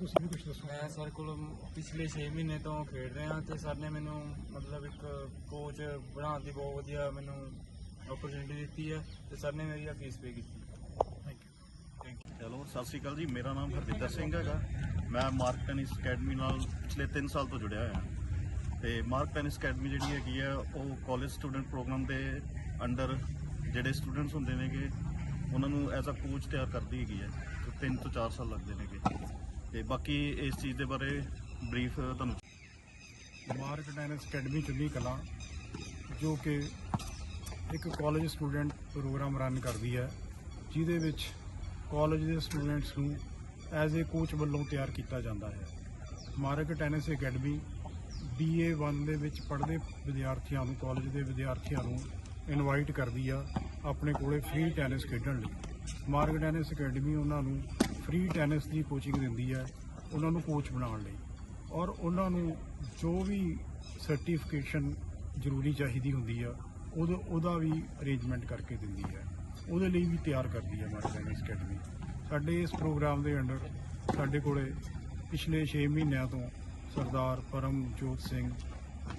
ਤੁਸੀਂ ਵੀ ਕੁਝ ਦੱਸੋ। ਮੈਂ ਸਰ ਕੋਲ ਪਿਛਲੇ 6 ਮਹੀਨੇ ਤੋਂ ਖੇਡ ਰਿਹਾ ਤੇ ਸਰ ਨੇ ਮੈਨੂੰ ਮਤਲਬ ਇੱਕ ਕੋਚ ਬਣਾਉਣ ਦੀ ਬਹੁਤ ਵਧੀਆ ਮੈਨੂੰ ਓਪਰਚੁਨਿਟੀ ਦਿੱਤੀ ਹੈ ਤੇ ਸਰ ਨੇ ਮੇਰੀ ਫੀਸ ਪੇ ਕੀਤੀ। Thank you thank you hello ਸਤਿ ਸ਼੍ਰੀ ਅਕਾਲ ਜੀ ਮੇਰਾ ਨਾਮ ਹਰਜਿੰਦਰ ਸਿੰਘ ਹੈਗਾ। ਮੈਂ ਮਾਰਕ ਟੈਨਿਸ ਅਕੈਡਮੀ ਨਾਲ ਪਿਛਲੇ 3 ਸਾਲ ਤੋਂ ਜੁੜਿਆ ਹੋਇਆ। ਤੇ ਮਾਰਕ ਟੈਨਿਸ ਅਕੈਡਮੀ ਜਿਹੜੀ ਹੈਗੀ ਆ ਉਹ ਕਾਲਜ ਸਟੂਡੈਂਟ ਪ੍ਰੋਗਰਾਮ ਦੇ ਅੰਡਰ ਜਿਹੜੇ ਸਟੂਡੈਂਟਸ ਹੁੰਦੇ ਨੇਗੇ ਉਹਨਾਂ ਨੂੰ ਐਜ਼ ਅ ਕੋਚ ਤਿਆਰ ਕਰਦੀ ਹੈਗੀ ਹੈ। ਤੇ 3 ਤੋਂ 4 ਸਾਲ ਲੱਗਦੇ ਨੇਗੇ। ਤੇ ਬਾਕੀ ਇਸ ਚੀਜ਼ ਦੇ ਬਾਰੇ ਬਰੀਫ ਤੁਹਾਨੂੰ ਮਾਰਕ ਟੈਨਿਸ ਅਕੈਡਮੀ ਚੁੰਨੀ ਕਲਾ, ਜੋ ਕਿ ਇੱਕ ਕਾਲਜ ਸਟੂਡੈਂਟ ਪ੍ਰੋਗਰਾਮ ਰਨ ਕਰਦੀ ਹੈ, ਜਿਹਦੇ ਵਿੱਚ ਕਾਲਜ ਦੇ ਸਟੂਡੈਂਟਸ ਨੂੰ ਐਜ਼ ਅ ਕੋਚ ਵੱਲੋਂ ਤਿਆਰ ਕੀਤਾ ਜਾਂਦਾ ਹੈ। ਮਾਰਕ ਟੈਨਿਸ ਅਕੈਡਮੀ BA 1 ਦੇ ਵਿੱਚ ਪੜ੍ਹਦੇ ਵਿਦਿਆਰਥੀਆਂ ਨੂੰ ਕਾਲਜ ਦੇ ਵਿਦਿਆਰਥੀਆਂ ਨੂੰ ਇਨਵਾਈਟ ਕਰਦੀ ਆ, ਆਪਣੇ ਕੋਲੇ ਫ੍ਰੀ ਟੈਨਿਸ ਖੇਡਣ ਲਈ। ਮਾਰਕ ਟੈਨਿਸ ਅਕੈਡਮੀ ਉਹਨਾਂ ਨੂੰ ਫ੍ਰੀ ਟੈਨਿਸ ਦੀ ਕੋਚਿੰਗ ਦਿੰਦੀ ਹੈ, ਉਹਨਾਂ ਨੂੰ ਕੋਚ ਬਣਾਉਣ ਲਈ। ਔਰ ਉਹਨਾਂ ਨੂੰ ਜੋ ਵੀ ਸਰਟੀਫਿਕੇਸ਼ਨ ਜ਼ਰੂਰੀ ਚਾਹੀਦੀ ਹੁੰਦੀ ਆ, ਉਹਦਾ ਉਹਦਾ ਵੀ ਅਰੇਂਜਮੈਂਟ ਕਰਕੇ ਦਿੰਦੀ ਹੈ। ਉਹਦੇ ਲਈ ਵੀ ਤਿਆਰ ਕਰਦੀ ਹੈ ਮਾਰਕ ਟੈਨਿਸ ਅਕੈਡਮੀ ਸਾਡੇ ਇਸ ਪ੍ਰੋਗਰਾਮ ਦੇ ਅੰਡਰ ਸਾਡੇ ਕੋਲੇ ਪਿਛਲੇ 6 ਮਹੀਨਿਆਂ ਤੋਂ ਸਰਦਾਰ ਪਰਮਜੋਤ ਸਿੰਘ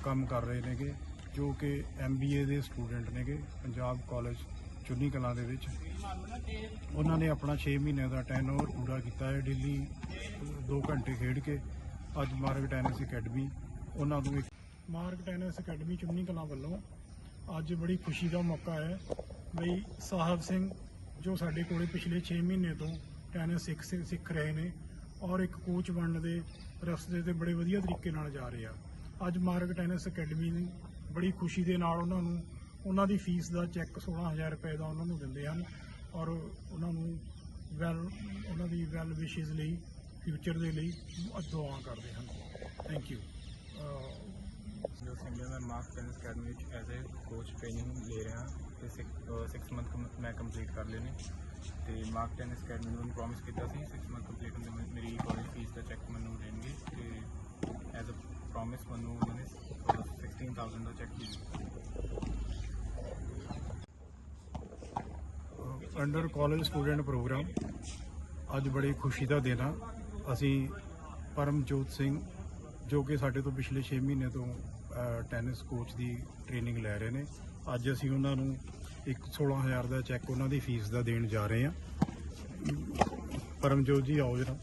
ਕੰਮ ਕਰ ਰਹੇ ਨੇਗੇ, ਜੋ ਕਿ MBA ਦੇ ਸਟੂਡੈਂਟ ਨੇਗੇ, ਪੰਜਾਬ ਕਾਲਜ ਚੁੰਨੀ ਕਲਾਂ ਦੇ ਵਿੱਚ। ਉਹਨਾਂ ਨੇ ਆਪਣਾ 6 ਮਹੀਨਿਆਂ ਦਾ ਟੈਨਓਵਰ ਪੂਰਾ ਕੀਤਾ ਹੈ। ਡੇਲੀ 2 ਘੰਟੇ ਖੇਡ ਕੇ ਅੱਜ ਮਾਰਕ ਟੈਨਿਸ ਅਕੈਡਮੀ ਉਹਨਾਂ ਨੂੰ ਇੱਕ ਮਾਰਕ ਟੈਨਿਸ ਅਕੈਡਮੀ ਚੁੰਨੀ ਕਲਾਂ ਵੱਲੋਂ ਅੱਜ ਬੜੀ ਖੁਸ਼ੀ ਦਾ ਮੌਕਾ ਹੈ ਬਈ ਸਾਹਿਬ ਸਿੰਘ, ਜੋ ਸਾਡੇ ਕੋਲੇ ਪਿਛਲੇ 6 ਮਹੀਨੇ ਤੋਂ ਟੈਨਿਸ ਸਿੱਖ ਸਿੱਖ ਰਹੇ ਨੇ ਔਰ ਇੱਕ ਕੋਚ ਬਣਨ ਦੇ ਰਸਤੇ ਤੇ ਬੜੇ ਵਧੀਆ ਤਰੀਕੇ ਨਾਲ ਜਾ ਰਹੇ ਆ। ਅੱਜ ਮਾਰਕ ਟੈਨਿਸ ਅਕੈਡਮੀ ਨੇ ਬੜੀ ਖੁਸ਼ੀ ਦੇ ਨਾਲ ਉਹਨਾਂ ਨੂੰ ਉਹਨਾਂ ਦੀ ਫੀਸ ਦਾ ਚੈੱਕ 16000 ਰੁਪਏ ਦਾ ਉਹਨਾਂ ਨੂੰ ਦਿੰਦੇ ਹਨ ਔਰ ਉਹਨਾਂ ਨੂੰ ਵੈਲ ਉਹਨਾਂ ਦੀ ਵੈਲ ਵਿਸ਼ੇਸ ਲਈ ਫਿਊਚਰ ਦੇ ਲਈ ਦੁਆ ਕਰਦੇ ਹਨ। ਥੈਂਕ ਯੂ ਜੋ ਸਿੰਘ ਮੈਂ ਮਾਰਕ ਟੈਨਿਸ ਅਕੈਡਮੀ ਵਿੱਚ ਐਜ਼ ਅ ਕੋਚ ਟ੍ਰੇਨਿੰਗ ਲੈ ਰਿਹਾ ਤੇ 6 ਮੰਥ ਮੈਂ ਕੰਪਲੀਟ ਕਰ ਲਏ ਨੇ। ਤੇ ਮਾਰਕ ਟੈਨਿਸ ਅਕੈਡਮੀ ਨੂੰ ਪ੍ਰੋਮਿਸ ਕੀਤਾ ਸੀ 6 ਮੰਥ ਕੰਪਲੀਟ ਹੁੰਦੇ ਮੇ- ਮੇਰੀ ਕਾਲਜ ਫੀਸ ਦਾ ਚੈੱਕ ਮੈਨੂੰ ਦੇਣਗੇ। ਤੇ ਐਜ਼ ਅ ਪ੍ਰੋਮਿਸ ਮੈਨੂੰ ਉਹਨਾਂ ਨੇ 16000 ਦਾ ਚੈੱਕ ਦਿੱਤਾ। Under college student program. ਅੱਜ ਬੜੀ ਖੁਸ਼ੀ ਦਾ ਦਿਨ ਆ। ਅਸੀਂ ਪਰਮਜੋਤ ਸਿੰਘ, ਜੋ ਕਿ ਸਾਡੇ ਤੋਂ ਪਿਛਲੇ 6 ਮਹੀਨੇ ਤੋਂ ਟੈਨਿਸ ਕੋਚ ਦੀ ਟ੍ਰੇਨਿੰਗ ਲੈ ਰਹੇ ਨੇ। ਅੱਜ ਅਸੀਂ ਉਹਨਾਂ ਨੂੰ ਇੱਕ 16000 ਦਾ ਚੈੱਕ ਉਹਨਾਂ ਦੀ ਫੀਸ ਦਾ ਦੇਣ ਜਾ ਰਹੇ ਹਾਂ। ਪਰਮਜੋਤ ਜੀ, ਆਓ ਜਰਾ।